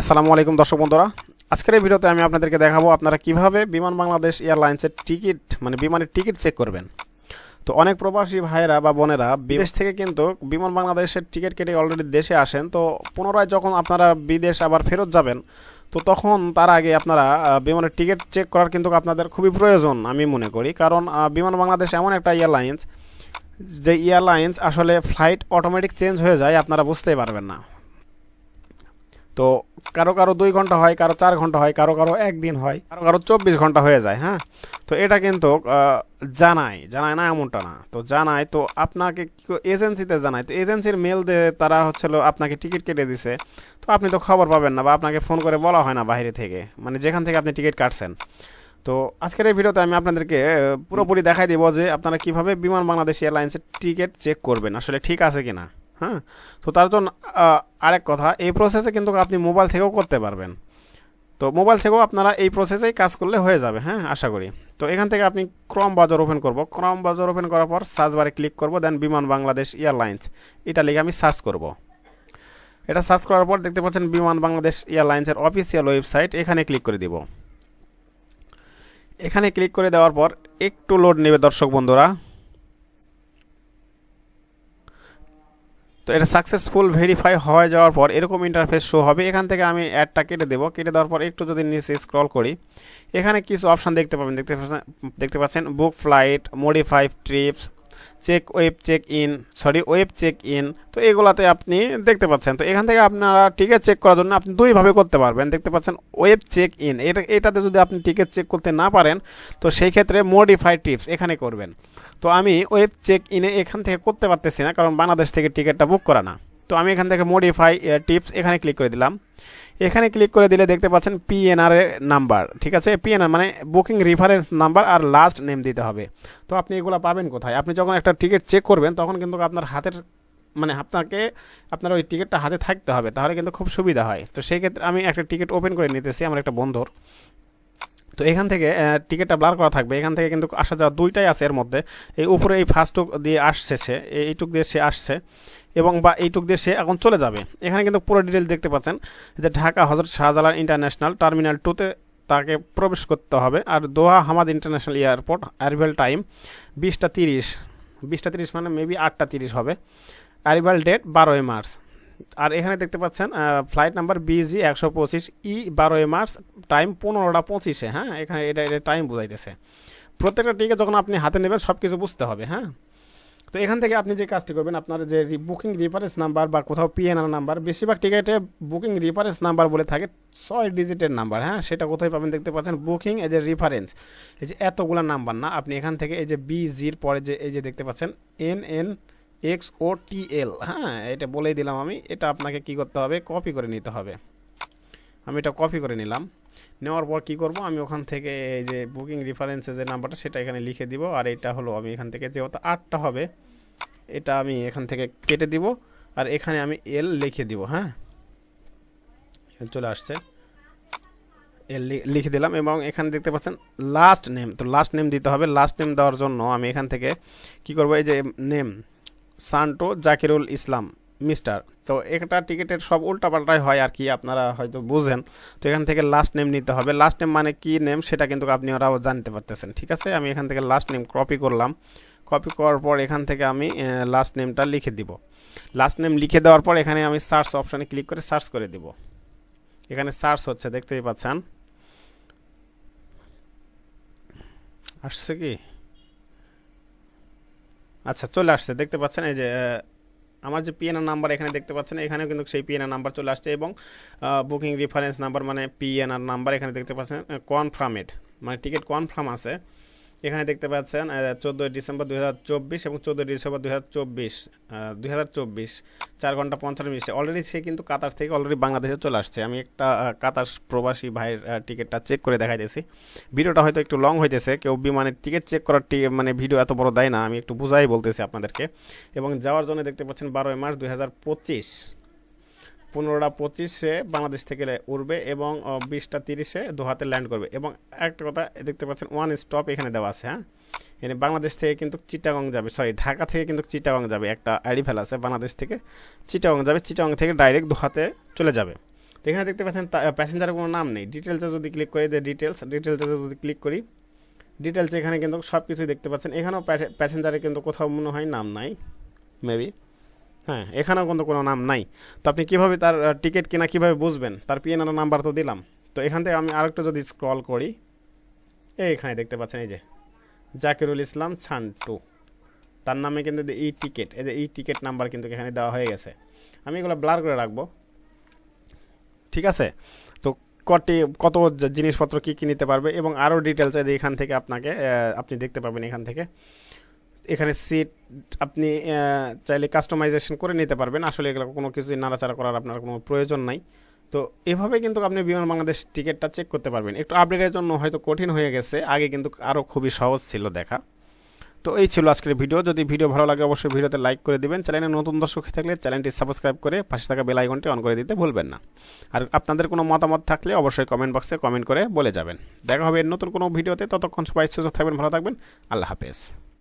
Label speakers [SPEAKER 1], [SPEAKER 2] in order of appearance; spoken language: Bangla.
[SPEAKER 1] আসসালামু আলাইকুম দর্শক বন্ধুরা। আজকের এই ভিডিওতে আমি আপনাদেরকে দেখাবো আপনারা কীভাবে বিমান বাংলাদেশ এয়ারলাইন্সের টিকিট মানে বিমানের টিকিট চেক করবেন। তো অনেক প্রবাসী ভাইয়েরা বা বোনেরা বিদেশ থেকে কিন্তু বিমান বাংলাদেশের টিকিট কেটে অলরেডি দেশে আসেন। তো পুনরায় যখন আপনারা বিদেশ আবার ফেরত যাবেন, তো তখন তার আগে আপনারা বিমানের টিকিট চেক করার কিন্তু আপনাদের খুবই প্রয়োজন, আমি মনে করি। কারণ বিমান বাংলাদেশ এমন একটা এয়ারলাইন্স, যে এয়ারলাইন্স আসলে ফ্লাইট অটোমেটিক চেঞ্জ হয়ে যায়, আপনারা বুঝতেই পারবেন না। তো কারও কারও দুই ঘণ্টা হয়, কারও চার ঘণ্টা হয়, কারও কারও একদিন হয়, কারও কারও চব্বিশ ঘণ্টা হয়ে যায় হ্যাঁ? তো এটা কিন্তু জানায় জানায় না এমনটা না। তো জানায়, তো আপনাকে এজেন্সিতে জানায়। তো এজেন্সির মেল দিয়ে তারা হচ্ছিল আপনাকে টিকিট কেটে দিছে। তো আপনি তো খবর পাবেন না বা আপনাকে ফোন করে বলা হয় না বাইরে থেকে। মানে যেখান থেকে আপনি টিকিট কাটছেন। তো আজকের এই ভিডিওতে আমি আপনাদেরকে পুরোপুরি দেখাই দেবো যে আপনারা কীভাবে বিমান বাংলাদেশ এয়ারলাইন্সের টিকিট চেক করবেন। আসলে ঠিক আছে কিনা? হ্যাঁ? তো তার জন্য আরেক কথা, এই প্রসেসে কিন্তু আপনি মোবাইল থেকেও করতে পারবেন। তো মোবাইল থেকেও আপনারা এই প্রসেসেই কাজ করলে হয়ে যাবে হ্যাঁ? আশা করি। তো এখান থেকে আপনি ক্রম বাজার ওপেন করব। ক্রম বাজার ওপেন করার পর সার্চ বারে ক্লিক করব দেন বিমান বাংলাদেশ এয়ারলাইন্স এটা লিখে আমি সার্চ করব। এটা সার্চ করার পর দেখতে পাচ্ছেন বিমান বাংলাদেশ এয়ারলাইন্সের অফিসিয়াল ওয়েবসাইট এখানে ক্লিক করে দিব। এখানে ক্লিক করে দেওয়ার পর একটু লোড নেবে দর্শক বন্ধুরা। তো এটা সাকসেসফুল ভেরিফাই হয়ে যাওয়ার পর এরকম ইন্টারফেস শো হবে। এখান থেকে আমি অ্যাডটা কেটে দেবো। কেটে দেওয়ার পর একটু যদি নিচে স্ক্রল করি, এখানে কিছু অপশান দেখতে পাবেন। দেখতে পাচ্ছেন দেখতে পাচ্ছেন book flight modify trips check web check in sorry web check in তো এগুলাতে আপনি দেখতে পাচ্ছেন। তো এখান থেকে আপনারা টিকিট চেক করার জন্য আপনি দুইভাবে করতে পারবেন। দেখতে পাচ্ছেন ওয়েব চেক ইন এটা, এটাতে যদি আপনি টিকিট চেক করতে না পারেন, তো সেই ক্ষেত্রে মডিফাই টিপস এখানে করবেন। তো আমি ওয়েব চেক ইনে এখান থেকে করতে পারতেছি না, কারণ বাংলাদেশ থেকে টিকিটটা বুক করা না। তো আমি এখান থেকে মডিফাই টিপস এখানে ক্লিক করে দিলাম। এখানে ক্লিক করে দিলে দেখতে পাচ্ছেন পিএনআর নাম্বার ঠিক আছে? পিএনআর মানে বুকিং রেফারেন্স নাম্বার আর লাস্ট নেম দিতে হবে। তো আপনি এগুলো পাবেন কোথায়? আপনি যখন একটা টিকিট চেক করবেন, তখন কিন্তু আপনার হাতের মানে আপনাকে, আপনার ওই টিকিটটা হাতে থাকতে হবে। তাহলে কিন্তু খুব সুবিধা হয়। তো সেই ক্ষেত্রে আমি একটা টিকিট ওপেন করে নিতেছি, আমার একটা বন্ধুর। তো এখান থেকে টিকিটটা ব্লার করা থাকবে। এখান থেকে কিন্তু আসা যাওয়া দুইটাই আছে এর মধ্যে। এই উপরে এই ফার্স্টটুক দিয়ে আসছে সে, এই- এইটুক দিয়ে সে আসছে এবং বা এইটুক দিয়ে সে এখন চলে যাবে। এখানে কিন্তু পুরো ডিটেলস দেখতে পাচ্ছেন যে ঢাকা হজরত শাহজালাল ইন্টারন্যাশনাল টার্মিনাল টুতে তাকে প্রবেশ করতে হবে। আর Doha Hamad international airport arrival time বিশটা তিরিশ। বিশটা তিরিশ মানে মেবি আটটা তিরিশ হবে। অ্যারিভাল ডেট বারোই মার্চ। আর এখানে দেখতে পাচ্ছেন ফ্লাইট নাম্বার বিজি একশো পঁচিশ ই বারোই মার্চ টাইম পনেরোটা পঁচিশে হ্যাঁ? এখানে এটা এটা টাইম বোঝাইতেছে। প্রত্যেকটা টিকিট যখন আপনি হাতে নেবেন সব কিছু বুঝতে হবে হ্যাঁ? তো এখান থেকে আপনি যে কাজটি করবেন, আপনার যে বুকিং রেফারেন্স নাম্বার বা কোথাও পিএনআর নাম্বার বেশিরভাগ টিকিটে বুকিং রেফারেন্স নাম্বার বলে থাকে, ছয় ডিজিটের নাম্বার হ্যাঁ? সেটা কোথায় পাবেন দেখতে পাচ্ছেন বুকিং এই যে রেফারেন্স এই যে এতগুলো নাম্বার না, আপনি এখান থেকে এই যে বিজির পরে যে, এই যে দেখতে পাচ্ছেন N N X O T হ্যাঁ এটা বলেই দিলাম আমি, এটা আপনাকে কি করতে হবে কপি করে নিতে হবে। আমি এটা কপি করে নিলাম। নেওয়ার পর কি করব, আমি ওখান থেকে এই যে বুকিং রেফারেন্সে যে নাম্বারটা সেটা এখানে লিখে দিব, আর এটা হলো আমি এখান থেকে যেহেতু আটটা হবে, এটা আমি এখান থেকে কেটে দিব, আর এখানে আমি এল লিখে দিব হ্যাঁ। এল চলে আসছে। এল লিখে দিলাম, এবং এখানে দেখতে পাচ্ছেন লাস্ট নেম তো লাস্ট নেম দিতে হবে। লাস্ট নেম দেওয়ার জন্য আমি এখান থেকে কি করব, এই যে নেম সান্টো জাকিরুল ইসলাম, মিস্টার। তো একটা টিকিটের সব উল্টাপাল্টাই হয় আর কি, আপনারা হয়তো বুঝেন। তো এখান থেকে লাস্ট নেম নিতে হবে। লাস্ট নেম মানে কি নেম সেটা কিন্তু আপনি ওরাও জানতে পারতেছেন। ঠিক আছে? আমি এখান থেকে লাস্ট নেম কপি করলাম। কপি করার পর এখান থেকে আমি লাস্ট নেমটা লিখে দিব। লাস্ট নেম লিখে দেওয়ার পর এখানে আমি সার্চ অপশানে ক্লিক করে সার্চ করে দিব। এখানে সার্চ হচ্ছে, দেখতেই পাচ্ছেন। আসছে কি? আচ্ছা চলে আসছে। দেখতে পাচ্ছেন এই যে আমার যে পিএনআর নাম্বার এখানে দেখতে পাচ্ছেন, এখানেও কিন্তু সেই পিএনআর নাম্বার চলে আসছে এবং বুকিং রেফারেন্স নাম্বার মানে পিএনআর নাম্বার এখানে দেখতে পাচ্ছেন কনফার্মেড মানে টিকিট কনফার্ম আছে। এখানে দেখতে পাচ্ছেন চোদ্দোই ডিসেম্বর দুই হাজার চব্বিশ এবং চোদ্দোই ডিসেম্বর দুই হাজার চব্বিশ দুই হাজার চব্বিশ, চার ঘণ্টা পঞ্চান্ন মিনিটে। অলরেডি সে কিন্তু কাতার থেকে অলরেডি বাংলাদেশে চলে আসছে। আমি একটা কাতার প্রবাসী ভাইয়ের টিকিটটা চেক করে দেখাইতেছি। ভিডিওটা হয়তো একটু লং হইতেছে, কেউ বিমানের টিকিট চেক করার মানে ভিডিও এত বড় দেয় না, আমি একটু বুঝাই বলতেছি আপনাদেরকে। এবং যাওয়ার জন্য দেখতে পাচ্ছেন বারোই মার্চ দুই হাজার পঁচিশ। পনেরোটা পঁচিশে বাংলাদেশ থেকে উঠবে এবং বিশটা তিরিশে দোহাতে ল্যান্ড করবে। এবং একটা কথা দেখতে পাচ্ছেন ওয়ান স্টপ এখানে দেওয়া আছে হ্যাঁ? এখানে বাংলাদেশ থেকে কিন্তু চিটাগং যাবে সরি ঢাকা থেকে কিন্তু চিটাগং যাবে, একটা আইডি ফেলা আছে, বাংলাদেশ থেকে চিটাগং যাবে, চিটাগং থেকে ডাইরেক্ট দোহাতে চলে যাবে। তো এখানে দেখতে পাচ্ছেন প্যাসেঞ্জারের কোনো নাম নেই। ডিটেলসে যদি ক্লিক করি যে ডিটেলস ডিটেলসে যদি ক্লিক করি ডিটেলস এখানে কিন্তু সব কিছুই দেখতে পাচ্ছেন। এখানেও প্যাসেঞ্জারের কিন্তু কোথাও মনে হয় নাম নাই মেবি হ্যাঁ এখানেও কিন্তু কোনো নাম নাই। তো আপনি কীভাবে তার টিকিট কিনা কীভাবে বুঝবেন? তার পিএনআর নাম্বার তো দিলাম। তো এখান থেকে আমি আরেকটু যদি স্ক্রল করি এই এখানে দেখতে পাচ্ছেন এই যে, জাকিরুল ইসলাম ছান্টু। তার নামে কিন্তু ই টিকিট এই যে ই টিকিট নাম্বার কিন্তু এখানে দেওয়া হয়ে গেছে। আমি এগুলো ব্লার করে রাখব। ঠিক আছে? তো কটি, কত জিনিসপত্র কী কী নিতে পারবে? এবং আরও ডিটেলস এখান থেকে আপনাকে আপনি দেখতে পাবেন এখান থেকে। এখানে সিট আপনি চাইলে কাস্টমাইজেশন করে নিতে পারবেন। আসলে এগুলো কোনো কিছু নাড়াচাড়া করার আপনার কোনো প্রয়োজন নাই। তো এভাবে কিন্তু আপনি বিমান বাংলাদেশ টিকিটটা চেক করতে পারবেন। একটু আপডেটের জন্য হয়তো কঠিন হয়ে গেছে, আগে কিন্তু আরও খুবই সহজ ছিল দেখা। তো এই ছিল আজকের ভিডিও। যদি ভিডিও ভালো লাগে অবশ্যই ভিডিওতে লাইক করে দিবেন। চ্যানেলে নতুন দর্শক থাকলে চ্যানেলটি সাবস্ক্রাইব করে পাশে থাকা বেল আইকনটি অন করে দিতে ভুলবেন না। আর আপনাদের কোনো মতামত থাকলে অবশ্যই কমেন্ট বক্সে কমেন্ট করে বলে যাবেন। দেখা হবে নতুন কোনো ভিডিওতে। ততক্ষণ সবাই সুযোগ থাকবেন, ভালো থাকবেন। আল্লাহ হাফেজ।